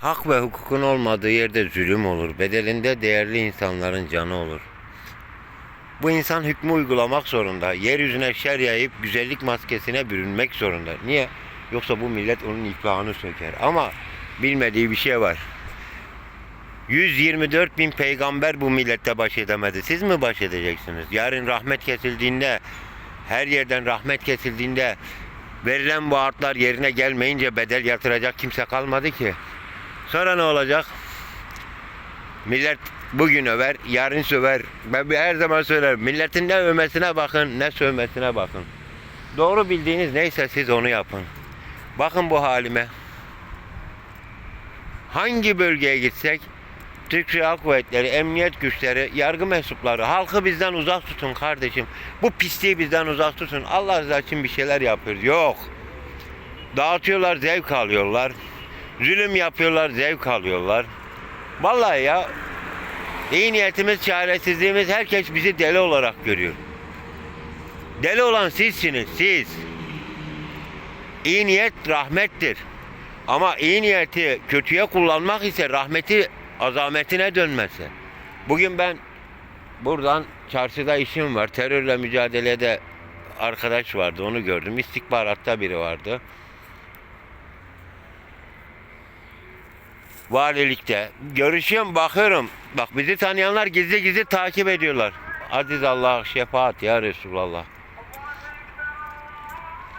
Hak ve hukukun olmadığı yerde zulüm olur. Bedelinde değerli insanların canı olur. Bu insan hükmü uygulamak zorunda. Yeryüzüne şer yayıp güzellik maskesine bürünmek zorunda. Niye? Yoksa bu millet onun iflahını söker. Ama bilmediği bir şey var. 124 bin peygamber bu millette baş edemedi. Siz mi baş edeceksiniz? Yarın rahmet kesildiğinde, her yerden rahmet kesildiğinde verilen vaatlar yerine gelmeyince bedel yatıracak kimse kalmadı ki. Sonra ne olacak? Millet bugün över, yarın söver. Ben bir her zaman söylerim. Milletin ne övmesine bakın, ne sövmesine bakın. Doğru bildiğiniz neyse siz onu yapın. Bakın bu halime. Hangi bölgeye gitsek Türk Silahlı Kuvvetleri, emniyet güçleri, yargı mensupları halkı bizden uzak tutun kardeşim. Bu pisliği bizden uzak tutun. Allah rızası için bir şeyler yapıyoruz. Yok. Dağıtıyorlar, zevk alıyorlar. Zulüm yapıyorlar, zevk alıyorlar. Vallahi ya iyi niyetimiz, çaresizliğimiz herkes bizi deli olarak görüyor. Deli olan sizsiniz, siz. İyi niyet rahmettir. Ama iyi niyeti kötüye kullanmak ise rahmeti azametine dönmesi. Bugün ben buradan çarşıda işim var. Terörle mücadelede arkadaş vardı onu gördüm. İstihbaratta biri vardı. Valilikte. Görüşüyorum bakıyorum. Bak bizi tanıyanlar gizli gizli takip ediyorlar. Aziz Allah şefaat ya Resulallah.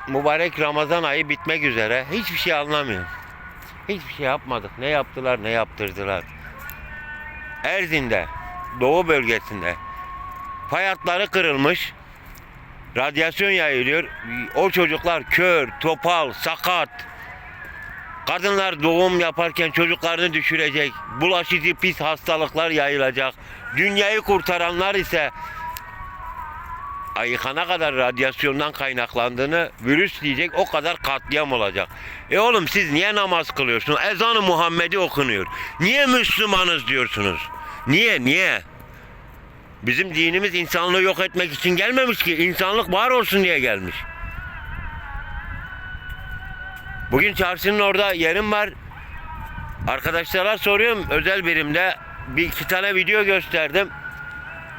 Mübarek Ramazan ayı bitmek üzere. Hiçbir şey anlamıyorum. Hiçbir şey yapmadık. Ne yaptılar ne yaptırdılar. Erzin'de, Doğu bölgesinde fay hatları kırılmış. Radyasyon yayılıyor. O çocuklar kör, topal, sakat. Kadınlar doğum yaparken çocuklarını düşürecek. Bulaşıcı pis hastalıklar yayılacak. Dünyayı kurtaranlar ise ayıkana kadar radyasyondan kaynaklandığını virüs diyecek o kadar katliam olacak. E oğlum siz niye namaz kılıyorsunuz? Ezanı Muhammed'i okunuyor. Niye Müslümanız diyorsunuz? Niye niye? Bizim dinimiz insanlığı yok etmek için gelmemiş ki. insanlık var olsun diye gelmiş. Bugün çarşının orada yerim var. Arkadaşlara soruyorum özel birimde bir iki tane video gösterdim.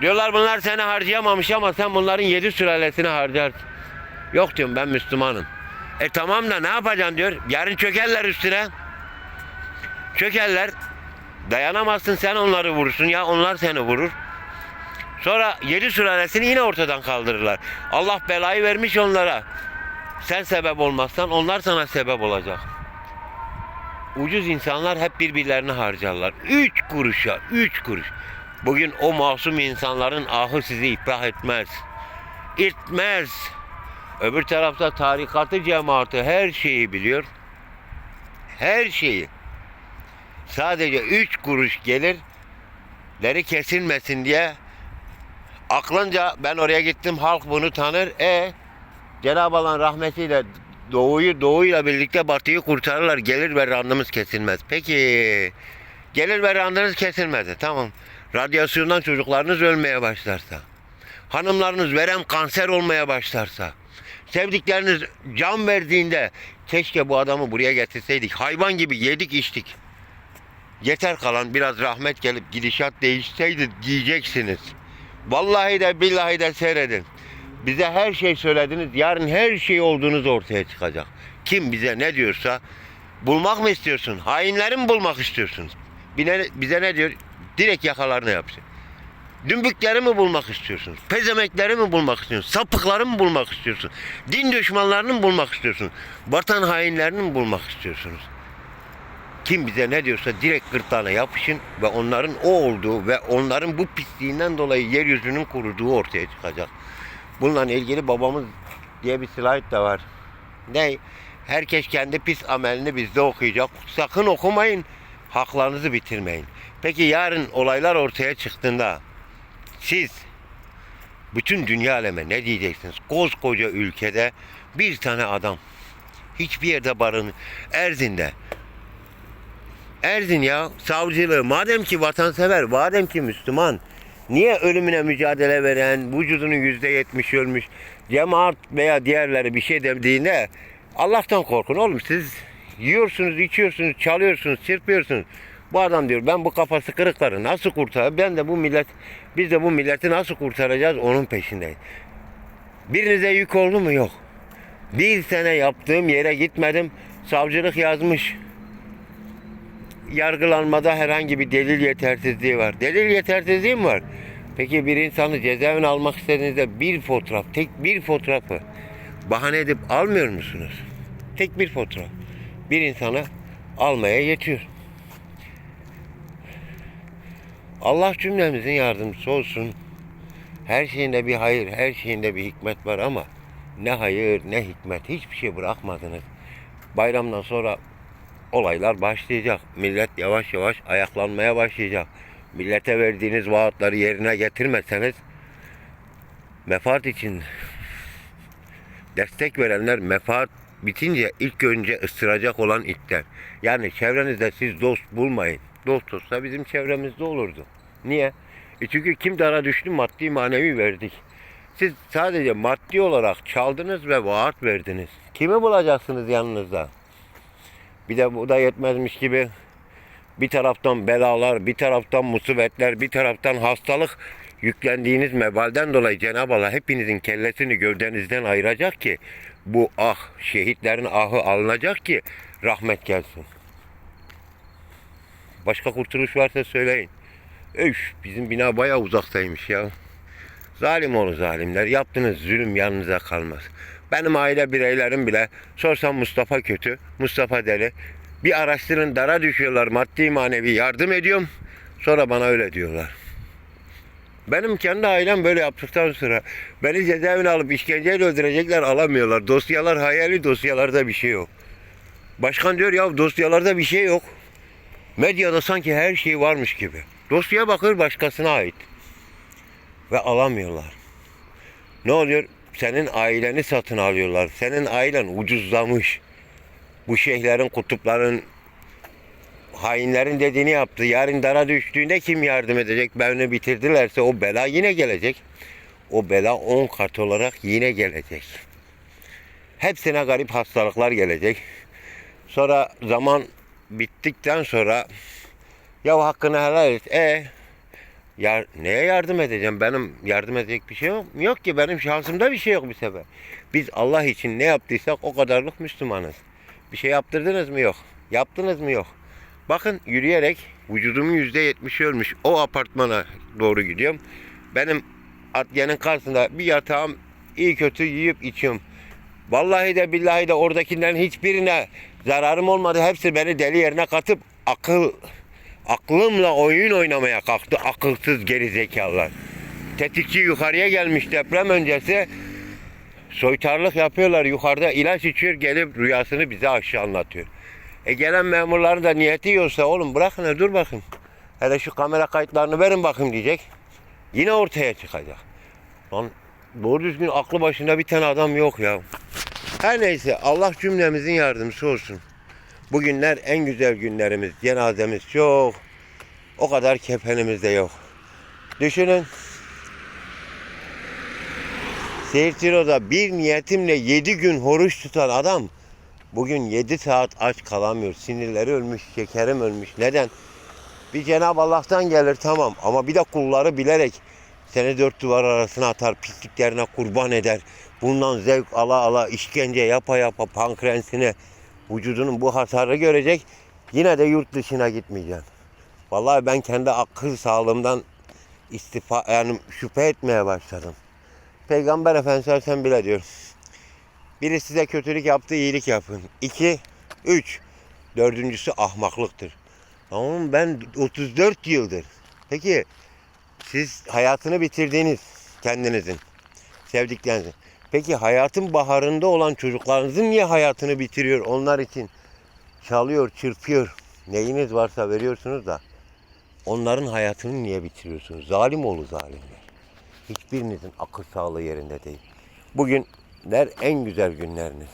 Diyorlar bunlar seni harcayamamış ama sen bunların yedi sülalesini harcarsın. Yok diyorum ben Müslümanım. E tamam da ne yapacaksın diyor. Yarın çökerler üstüne. Çökerler. Dayanamazsın sen onları vurursun ya onlar seni vurur. Sonra yedi sülalesini yine ortadan kaldırırlar. Allah belayı vermiş onlara. Sen sebep olmazsan onlar sana sebep olacak. Ucuz insanlar hep birbirlerini harcarlar. Üç kuruşa, üç kuruş. Bugün o masum insanların ahı sizi iflah etmez. İtmez. Öbür tarafta tarikatı cemaati her şeyi biliyor. Her şeyi. Sadece üç kuruş gelir. Leri kesilmesin diye aklınca ben oraya gittim halk bunu tanır. E Cenab-ı Allah'ın rahmetiyle doğuyu doğuyla birlikte batıyı kurtarırlar. Gelir ve randımız kesilmez. Peki gelir ve randınız kesilmedi. Tamam. Radyasyondan çocuklarınız ölmeye başlarsa. Hanımlarınız verem kanser olmaya başlarsa. Sevdikleriniz can verdiğinde keşke bu adamı buraya getirseydik. Hayvan gibi yedik içtik. Yeter kalan biraz rahmet gelip gidişat değişseydi diyeceksiniz. Vallahi de billahi de seyredin. Bize her şey söylediniz. Yarın her şey olduğunuz ortaya çıkacak. Kim bize ne diyorsa bulmak mı istiyorsun? Hainleri mi bulmak istiyorsunuz? Bize, bize ne diyor? Direkt yakalarına yapsın. Dümbükleri mi bulmak istiyorsunuz? Pezemekleri mi bulmak istiyorsunuz? Sapıkları mı bulmak istiyorsunuz? Din düşmanlarını mı bulmak istiyorsunuz? Vatan hainlerini mi bulmak istiyorsunuz? Kim bize ne diyorsa direkt gırtlağına yapışın ve onların o olduğu ve onların bu pisliğinden dolayı yeryüzünün kuruduğu ortaya çıkacak. Bununla ilgili babamız diye bir slide da var. Ne? Herkes kendi pis amelini bizde okuyacak. Sakın okumayın. Haklarınızı bitirmeyin. Peki yarın olaylar ortaya çıktığında siz bütün dünya aleme ne diyeceksiniz? Koskoca ülkede bir tane adam hiçbir yerde barın Erzin'de Erzin ya savcılığı madem ki vatansever madem ki Müslüman niye ölümüne mücadele veren vücudunun yüzde yetmiş ölmüş cemaat veya diğerleri bir şey dediğinde Allah'tan korkun oğlum siz Yiyorsunuz, içiyorsunuz, çalıyorsunuz, çırpıyorsunuz. Bu adam diyor ben bu kafası kırıkları nasıl kurtar? Ben de bu millet, biz de bu milleti nasıl kurtaracağız onun peşindeyiz. Birinize yük oldu mu? Yok. Bir sene yaptığım yere gitmedim. Savcılık yazmış. Yargılanmada herhangi bir delil yetersizliği var. Delil yetersizliği mi var? Peki bir insanı cezaevine almak istediğinizde bir fotoğraf, tek bir fotoğrafı bahane edip almıyor musunuz? Tek bir fotoğraf. Bir insanı almaya yetiyor. Allah cümlemizin yardımcısı olsun. Her şeyinde bir hayır, her şeyinde bir hikmet var ama ne hayır ne hikmet hiçbir şey bırakmadınız. Bayramdan sonra olaylar başlayacak. Millet yavaş yavaş ayaklanmaya başlayacak. Millete verdiğiniz vaatleri yerine getirmezseniz menfaat için destek verenler menfaat bitince ilk önce ısıracak olan itler. Yani çevrenizde siz dost bulmayın. Dost olsa bizim çevremizde olurdu. Niye? E çünkü kim dara düştü maddi manevi verdik. Siz sadece maddi olarak çaldınız ve vaat verdiniz. Kimi bulacaksınız yanınızda? Bir de bu da yetmezmiş gibi bir taraftan belalar, bir taraftan musibetler, bir taraftan hastalık yüklendiğiniz mebalden dolayı Cenab-ı Allah hepinizin kellesini gövdenizden ayıracak ki bu ah şehitlerin ahı alınacak ki rahmet gelsin. Başka kurtuluş varsa söyleyin. Öf bizim bina bayağı uzaktaymış ya. Zalim olun zalimler. Yaptığınız zulüm yanınıza kalmaz. Benim aile bireylerim bile sorsam Mustafa kötü, Mustafa deli. Bir araştırın dara düşüyorlar maddi manevi yardım ediyorum. Sonra bana öyle diyorlar. Benim kendi ailem böyle yaptıktan sonra beni cezaevine alıp işkenceyle öldürecekler alamıyorlar. Dosyalar hayali dosyalarda bir şey yok. Başkan diyor ya dosyalarda bir şey yok. Medyada sanki her şey varmış gibi. Dosya bakır başkasına ait. Ve alamıyorlar. Ne oluyor? Senin aileni satın alıyorlar. Senin ailen ucuzlamış. Bu şeyhlerin, kutupların, hainlerin dediğini yaptı. Yarın dara düştüğünde kim yardım edecek? Beni bitirdilerse o bela yine gelecek. O bela on kat olarak yine gelecek. Hepsine garip hastalıklar gelecek. Sonra zaman bittikten sonra ya hakkını helal et. E ya neye yardım edeceğim? Benim yardım edecek bir şey yok. Yok ki benim şansımda bir şey yok bir sefer. Biz Allah için ne yaptıysak o kadarlık Müslümanız. Bir şey yaptırdınız mı? Yok. Yaptınız mı? Yok. Bakın yürüyerek vücudumun yüzde yetmişi ölmüş. O apartmana doğru gidiyorum. Benim adliyenin karşısında bir yatağım iyi kötü yiyip içiyorum. Vallahi de billahi de oradakilerin hiçbirine zararım olmadı. Hepsi beni deli yerine katıp akıl aklımla oyun oynamaya kalktı akılsız gerizekalılar. Tetikçi yukarıya gelmiş deprem öncesi soytarlık yapıyorlar yukarıda ilaç içiyor gelip rüyasını bize aşağı anlatıyor. E gelen memurların da niyeti yoksa oğlum bırakın dur bakın. Hele şu kamera kayıtlarını verin bakın diyecek. Yine ortaya çıkacak. Lan doğru düzgün aklı başında bir tane adam yok ya. Her neyse Allah cümlemizin yardımcısı olsun. Bugünler en güzel günlerimiz. Cenazemiz çok. O kadar kefenimiz de yok. Düşünün. Seyirciro'da bir niyetimle yedi gün horuç tutan adam bugün yedi saat aç kalamıyor. Sinirleri ölmüş, şekerim ölmüş. Neden? Bir Cenab-ı Allah'tan gelir tamam ama bir de kulları bilerek seni dört duvar arasına atar, pisliklerine kurban eder. Bundan zevk ala ala, işkence yapa yapa pankreasine, vücudunun bu hasarı görecek. Yine de yurt dışına gitmeyeceksin. Vallahi ben kendi akıl sağlığımdan istifa yani şüphe etmeye başladım. Peygamber Efendimiz sen bile diyor. Biri size kötülük yaptı, iyilik yapın. İki, üç. Dördüncüsü ahmaklıktır. Tamam ben 34 yıldır. Peki siz hayatını bitirdiniz kendinizin. Sevdiklerinizin. Peki hayatın baharında olan çocuklarınızın niye hayatını bitiriyor onlar için? Çalıyor, çırpıyor. Neyiniz varsa veriyorsunuz da onların hayatını niye bitiriyorsunuz? Zalim oğlu zalimler. Hiçbirinizin akıl sağlığı yerinde değil. Bugünler en güzel günleriniz.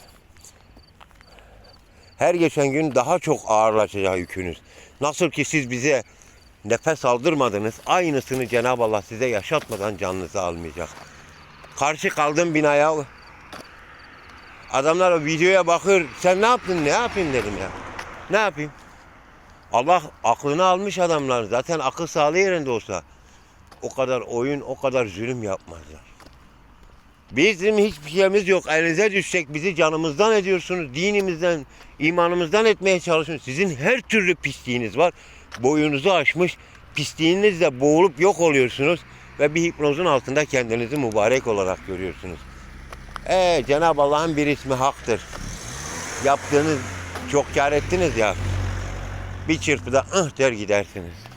Her geçen gün daha çok ağırlaşacak yükünüz. Nasıl ki siz bize nefes aldırmadınız, aynısını Cenab-ı Allah size yaşatmadan canınızı almayacak. Karşı kaldım binaya. Adamlar o videoya bakır. Sen ne yaptın? Ne yapayım dedim ya. Ne yapayım? Allah aklını almış adamlar. Zaten akıl sağlığı yerinde olsa o kadar oyun, o kadar zulüm yapmazlar. Bizim hiçbir şeyimiz yok. Elinize düşsek bizi canımızdan ediyorsunuz. Dinimizden, imanımızdan etmeye çalışıyorsunuz. Sizin her türlü pisliğiniz var. Boyunuzu aşmış. Pisliğinizle boğulup yok oluyorsunuz. Ve bir hipnozun altında kendinizi mübarek olarak görüyorsunuz. Ee, Cenab-ı Allah'ın bir ismi haktır. Yaptığınız çok kar ettiniz ya. Bir çırpıda ıh der gidersiniz.